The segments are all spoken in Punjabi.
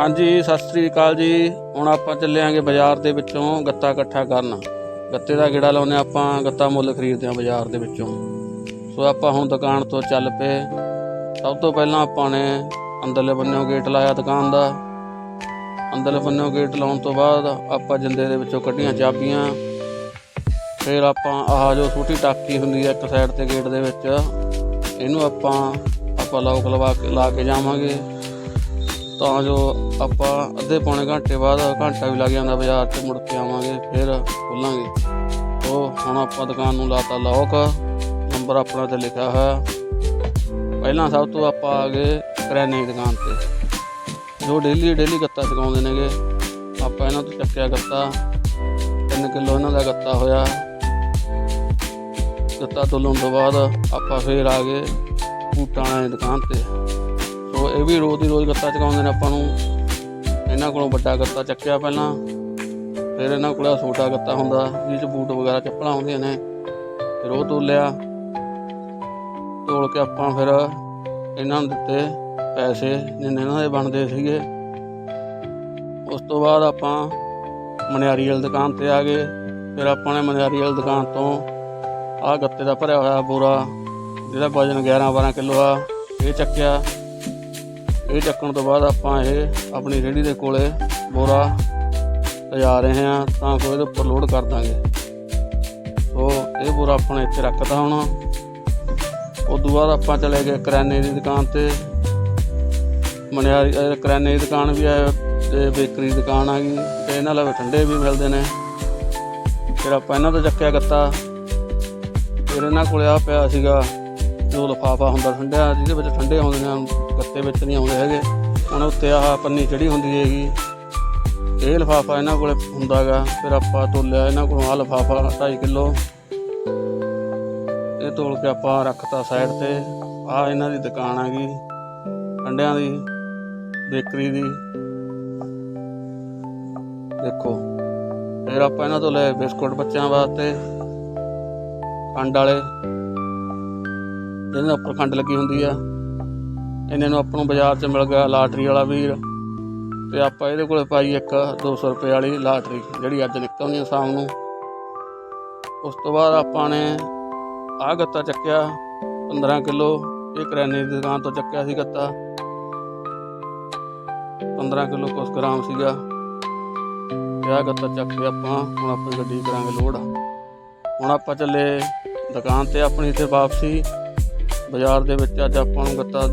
ਹਾਂਜੀ, ਸਤਿ ਸ੍ਰੀ ਅਕਾਲ ਜੀ। ਹੁਣ ਆਪਾਂ ਚੱਲਿਆਂਗੇ ਬਾਜ਼ਾਰ ਦੇ ਵਿੱਚੋਂ ਗੱਤਾ ਇਕੱਠਾ ਕਰਨ। ਗੱਤੇ ਦਾ ਗੇੜਾ ਲਾਉਨੇ ਆਪਾਂ, ਗੱਤਾ ਮੁੱਲ ਖਰੀਦਦੇ ਆਂ ਬਾਜ਼ਾਰ ਦੇ ਵਿੱਚੋਂ। ਸੋ ਆਪਾਂ ਹੁਣ ਦੁਕਾਨ ਤੋਂ ਚੱਲ ਪਏ। ਸਭ ਤੋਂ ਪਹਿਲਾਂ ਆਪਾਂ ਨੇ ਅੰਦਰਲੇ ਬੰਨਿਓ ਗੇਟ ਲਾਇਆ ਦੁਕਾਨ ਦਾ। ਅੰਦਰਲੇ ਬੰਨਿਓ ਗੇਟ ਲਾਉਣ ਤੋਂ ਬਾਅਦ ਆਪਾਂ ਜਿੰਦੇ ਦੇ ਵਿੱਚੋਂ ਕੱਢੀਆਂ ਚਾਬੀਆਂ। ਫਿਰ ਆਪਾਂ ਆਹ ਜੋ ਛੋਟੀ ਟਾਕੀ ਹੁੰਦੀ ਹੈ ਇੱਕ ਸਾਈਡ ਤੇ ਗੇਟ ਦੇ ਵਿੱਚ, ਇਹਨੂੰ ਆਪਾਂ ਆਪਾਂ ਲੋਕ ਲਵਾ ਕੇ, ਲਾ ਕੇ ਜਾਵਾਂਗੇ। ਤਾਂ ਜੋ ਆਪਾਂ ਅੱਧੇ ਪੌਣੇ ਘੰਟੇ ਬਾਅਦ ਘੰਟਾ ਵੀ ਲੱਗ ਜਾਂਦਾ ਬਾਜ਼ਾਰ 'ਚ ਮੁੜ ਕੇ ਆਵਾਂਗੇ, ਫਿਰ ਖੋਲਾਂਗੇ। ਉਹ ਹੁਣ ਆਪਾਂ ਦੁਕਾਨ ਨੂੰ ਲਾਤਾ ਲੌਕ ਨੰਬਰ ਆਪਣਾ ਤੇ ਲਿਖਿਆ ਹੋਇਆ। ਪਹਿਲਾਂ ਸਭ ਤੋਂ ਆਪਾਂ ਆ ਗਏ ਕਰਿਆਨੇ ਦੀ ਦੁਕਾਨ ਤੇ। ਜੋ ਡੇਲੀ ਡੇਲੀ ਗੱਤਾ ਚਕਾਉਂਦੇ ਨੇਗੇ। ਆਪਾਂ ਇਹਨਾਂ ਤੋਂ ਚੱਕਿਆ ਗੱਤਾ। 3 ਕਿਲੋ ਇਹਨਾਂ ਦਾ ਗੱਤਾ ਹੋਇਆ। ਗੱਤਾ ਤੋਲਣ ਤੋਂ ਬਾਅਦ ਆਪਾਂ ਫੇਰ ਆ ਗਏ ਬੂਟਾਂ ਦੀ ਦੁਕਾਨ ਤੇ। ਸੋ ਇਹ ਵੀ ਰੋਜ਼ ਦੀ ਰੋਜ਼ ਗੱਤਾ ਚਕਾਉਂਦੇ ਨੇ ਆਪਾਂ ਨੂੰ। ਇਹਨਾਂ ਕੋਲੋਂ ਵੱਡਾ ਗੱਤਾ ਚੱਕਿਆ ਪਹਿਲਾਂ। ਫਿਰ ਇਹਨਾਂ ਕੋਲ ਛੋਟਾ ਗੱਤਾ ਹੁੰਦਾ ਜਿਸ 'ਚ ਬੂਟ ਵਗੈਰਾ ਚੱਪਲਾਂ ਹੁੰਦੀਆਂ ਨੇ। ਫਿਰ ਉਹ ਤੋਲਿਆ। ਤੋਲ ਕੇ ਆਪਾਂ ਫਿਰ ਇਹਨਾਂ ਨੂੰ ਦਿੱਤੇ ਪੈਸੇ, ਜਿੰਨੇ ਇਹਨਾਂ ਦੇ ਬਣਦੇ ਸੀਗੇ। ਉਸ ਤੋਂ ਬਾਅਦ ਆਪਾਂ ਮਨਿਆਰੀ ਵਾਲੀ ਦੁਕਾਨ ਤੇ ਆ ਗਏ। ਫਿਰ ਆਪਾਂ ਨੇ ਮਨਿਆਰੀ ਵਾਲੀ ਦੁਕਾਨ ਤੋਂ ਆਹ ਗੱਤੇ ਦਾ ਭਰਿਆ ਹੋਇਆ ਬੋਰਾ ਜਿਹਦਾ ਵਜਨ 11 12 ਕਿਲੋ ਆ, ਇਹ ਚੱਕਿਆ। ਇਹ ਚੱਕਣ ਤੋਂ ਬਾਅਦ ਆਪਾਂ ਇਹ ਆਪਣੀ ਰੇੜੀ ਦੇ ਕੋਲੇ ਬੋਰਾ ਲਿਜਾ ਰਹੇ ਹਾਂ ਤਾਂ ਕੋਈ ਇਹਦੇ ਉੱਪਰ ਲੋਡ ਕਰ ਦਾਂਗੇ। ਸੋ ਇਹ ਬੋਰਾ ਆਪਾਂ ਇੱਥੇ ਰੱਖਦਾ ਹੁਣ। ਉਸ ਤੋਂ ਬਾਅਦ ਆਪਾਂ ਚਲੇ ਗਏ ਕਰਿਆਨੇ ਦੀ ਦੁਕਾਨ ਤੇ। ਮਨਿਆਰੀ ਕਰਿਆਨੇ ਦੀ ਦੁਕਾਨ ਵੀ ਹੈ ਤੇ ਬੇਕਰੀ ਦੀ ਦੁਕਾਨ ਆ ਗਈ। ਤੇ ਇਹਨਾਂ ਨਾਲ ਠੰਡੇ ਵੀ ਮਿਲਦੇ ਨੇ। ਫਿਰ ਆਪਾਂ ਇਹਨਾਂ ਤੋਂ ਚੱਕਿਆ ਗੱਤਾ। ਫਿਰ ਇਹਨਾਂ ਕੋਲੇ ਆ ਪਿਆ ਸੀਗਾ ਜੋ ਲਫਾਫਾ ਹੁੰਦਾ ਠੰਡਿਆ ਜਿਹਦੇ ਵਿੱਚ ਠੰਡੇ ਆਉਂਦੇ ਨੇ, ਗੱਤੇ ਵਿੱਚ ਨਹੀਂ ਆਉਂਦੇ ਹੈਗੇ। ਹੁਣ ਉੱਤੇ ਆਹ ਪੰਨੀ ਚੜੀ ਹੁੰਦੀ ਹੈਗੀ, ਇਹ ਲਫਾਫਾ ਇਹਨਾਂ ਕੋਲੇ ਹੁੰਦਾਗਾ। ਫਿਰ ਆਪਾਂ ਤੋਲਿਆ ਇਹਨਾਂ ਕੋਲੋਂ ਆਹ ਲਫਾਫਾ 2.5 ਕਿਲੋ। ਇਹ ਤੋਲ ਕੇ ਆਪਾਂ ਰੱਖਤਾ ਸਾਈਡ ਤੇ। ਆ ਇਹਨਾਂ ਦੀ ਦੁਕਾਨ ਆ ਗਈ ਠੰਡਿਆਂ ਦੀ, ਬੇਕਰੀ ਦੀ। ਦੇਖੋ, ਫਿਰ ਆਪਾਂ ਇਹਨਾਂ ਤੋਂ ਲਏ ਬਿਸਕੁਟ ਬੱਚਿਆਂ ਵਾਸਤੇ। ਖੰਡ ਵਾਲੇ। ਜਿਹਦੇ ਉੱਪਰ ਖੰਡ ਲੱਗੀ ਹੁੰਦੀ ਆ। ਇਹਨਾਂ ਨੂੰ ਆਪਾਂ ਨੂੰ ਬਾਜ਼ਾਰ 'ਚ ਮਿਲ ਗਿਆ ਲਾਟਰੀ ਵਾਲਾ ਵੀਰ। ਤੇ ਆਪਾਂ ਇਹਦੇ ਕੋਲੇ ਪਾਈ ਇੱਕ 200 ਰੁਪਏ ਵਾਲੀ ਲਾਟਰੀ, ਜਿਹੜੀ ਅੱਜ ਨਿਕਲਣੀ ਆ ਸ਼ਾਮ ਨੂੰ। ਉਸ ਤੋਂ ਬਾਅਦ ਆਪਾਂ ਨੇ ਆਹ ਗੱਤਾ ਚੱਕਿਆ 15 ਕਿਲੋ। ਇਹ ਕਰਿਆਨੇ ਦੀ ਦੁਕਾਨ ਤੋਂ ਚੱਕਿਆ ਸੀ ਗੱਤਾ। 15 ਕਿਲੋ ਕੁਛ ਗ੍ਰਾਮ ਸੀਗਾ। ਤੇ ਆਹ ਗੱਤਾ ਚੱਕ ਕੇ ਆਪਾਂ ਹੁਣ ਆਪਣੀ ਗੱਡੀ ਕਰਾਂਗੇ ਲੋਡ। ਹੁਣ ਆਪਾਂ ਚੱਲੇ ਦੁਕਾਨ ਤੇ, ਆਪਣੀ ਤੇ ਵਾਪਸੀ। ਬਾਜ਼ਾਰ ਦੇ ਵਿੱਚ ਅੱਜ ਆਪਾਂ ਨੂੰ ਗੱਤਾ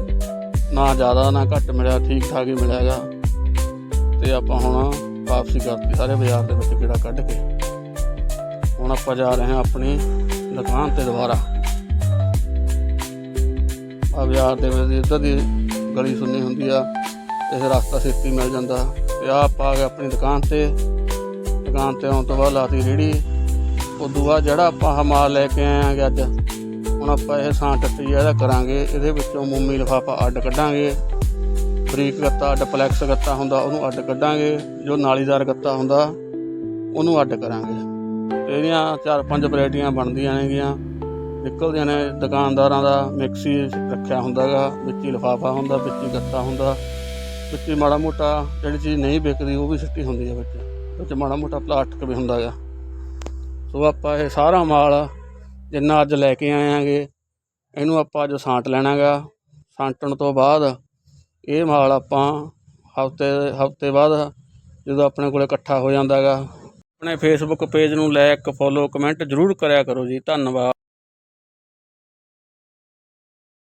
ਨਾ ਜ਼ਿਆਦਾ ਨਾ ਘੱਟ ਮਿਲਿਆ, ਠੀਕ ਠਾਕ ਹੀ ਮਿਲਿਆਗਾ ਤੇ ਆਪਾਂ ਹੁਣ ਵਾਪਸੀ ਕਰਤੀ ਸਾਰੇ ਬਾਜ਼ਾਰ ਦੇ ਵਿੱਚ ਕਿਹੜਾ ਕੱਢ ਕੇ। ਹੁਣ ਆਪਾਂ ਜਾ ਰਹੇ ਹਾਂ ਆਪਣੀ ਦੁਕਾਨ ਤੇ ਦੁਬਾਰਾ। ਆ ਬਾਜ਼ਾਰ ਦੇ ਵਿੱਚ ਇੱਧਰ ਦੀ ਗਲੀ ਸੁੰਨੀ ਹੁੰਦੀ ਆ, ਇਹ ਰਸਤਾ ਛੇਤੀ ਮਿਲ ਜਾਂਦਾ। ਤੇ ਆ ਆਪਾਂ ਆ ਗਏ ਆਪਣੀ ਦੁਕਾਨ ਤੇ। ਦੁਕਾਨ ਤੇ ਆਉਣ ਤੋਂ ਬਾਅਦ ਲਾਤੀ ਰੇੜੀ। ਉਦੋਂ ਬਾਅਦ ਜਿਹੜਾ ਆਪਾਂ ਆਹ ਲੈ ਕੇ ਆਏ ਆਂਗੇ ਅੱਜ ਹੁਣ ਆਪਾਂ ਇਹ ਸਾਂ ਟੱਟੀ ਇਹਦਾ ਕਰਾਂਗੇ। ਇਹਦੇ ਵਿੱਚੋਂ ਮੋਮੀ ਲਿਫਾਫਾ ਅੱਡ ਕੱਢਾਂਗੇ। ਬਰੀਕ ਗੱਤਾ, ਅੱਡ ਪਲੈਕਸ ਗੱਤਾ ਹੁੰਦਾ, ਉਹਨੂੰ ਅੱਡ ਕੱਢਾਂਗੇ। ਜੋ ਨਾਲੀਦਾਰ ਗੱਤਾ ਹੁੰਦਾ, ਉਹਨੂੰ ਅੱਡ ਕਰਾਂਗੇ। ਤੇ ਇਹਦੀਆਂ ਚਾਰ ਪੰਜ ਵੈਰਾਈਟੀਆਂ ਬਣਦੀਆਂ ਨੇਗੀਆਂ। ਨਿਕਲਦੀਆਂ ਨੇ ਦੁਕਾਨਦਾਰਾਂ ਦਾ, ਮਿਕਸੀ ਰੱਖਿਆ ਹੁੰਦਾਗਾ ਵਿੱਚ ਹੀ ਲਿਫਾਫਾ ਹੁੰਦਾ ਵਿੱਚ ਹੀ ਗੱਤਾ ਹੁੰਦਾ। ਵਿੱਚ ਹੀ ਮਾੜਾ ਮੋਟਾ ਜਿਹੜੀ ਚੀਜ਼ ਨਹੀਂ ਵਿਕਦੀ, ਉਹ ਵੀ ਸਿੱਟੀ ਹੁੰਦੀ ਹੈ ਵਿੱਚ। ਵਿੱਚ ਮਾੜਾ ਮੋਟਾ ਪਲਾਸਟਿਕ ਵੀ ਹੁੰਦਾਗਾ ਸੋ ਆਪਾਂ ਇਹ ਸਾਰਾ ਮਾਲ ਜਿੰਨਾ ਅੱਜ ਲੈ ਕੇ ਆਏ ਆਂਗੇ ਇਹਨੂੰ ਆਪਾਂ ਅੱਜ ਸਾਂਟ ਲੈਣਾਗਾ, ਸਾਂਟਣ ਤੋਂ ਬਾਅਦ ਇਹ ਮਾਲ ਆਪਾਂ ਹਫ਼ਤੇ ਹਫ਼ਤੇ ਬਾਅਦ ਜਦੋਂ ਆਪਣੇ ਕੋਲੇ ਇਕੱਠਾ ਹੋ ਜਾਂਦਾਗਾ, ਆਪਣੇ ਫੇਸਬੁੱਕ ਪੇਜ ਨੂੰ ਲਾਇਕ ਫੋਲੋ ਕਮੈਂਟ ਜ਼ਰੂਰ ਕਰਿਆ ਕਰੋ ਜੀ, ਧੰਨਵਾਦ।